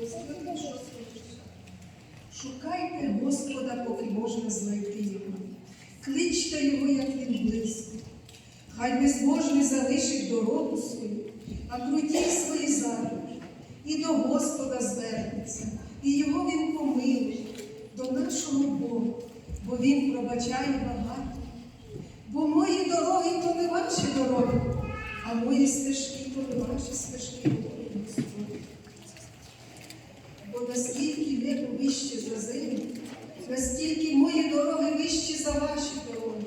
Господа, що? Шукайте Господа, поки можна знайти його. Кличте його, як він близько. Хай безбожний залишить дорогу свою, а круті свої задуми. І до Господа звернеться, і його він помилує, до нашого Бога, бо він пробачає багато. Бо мої дороги то не ваші дороги, а мої стежки то не ваші стежки, говорить Господь. Бо наскільки небо вище за землю, настільки мої дороги вищі за ваші дороги,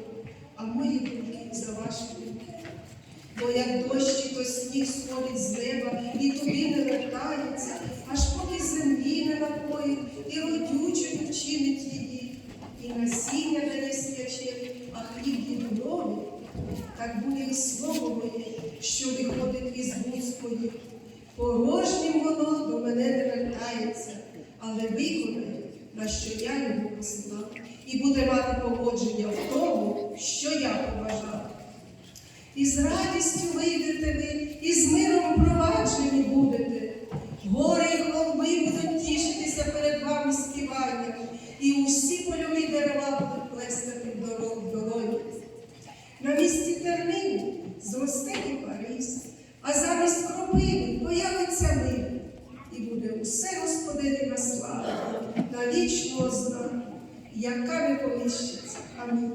а мої думки за ваші думки. Бо як дощі, то сніг сходить з неба і тобі не вертається, аж поки землі не напоїть, і родючою вчинить її, і насіння дає свяче, а хліб і відновить, так буде і слово моє, що виходить із вуст. Порожнім воно до мене не вертається, але виконає, на що я його посилав, і буде мати погодження в тому. І з радістю вийдете ви, і з миром проваджені будете. Гори і холми будуть тішитися перед вами співанням, і усі польові дерева будуть плескати в долоні. На місці тернини зросте і кипарис, а замість кропиви появиться мир. І буде усе Господина слава, на вічного знаку, яка не поміщиться. Амінь.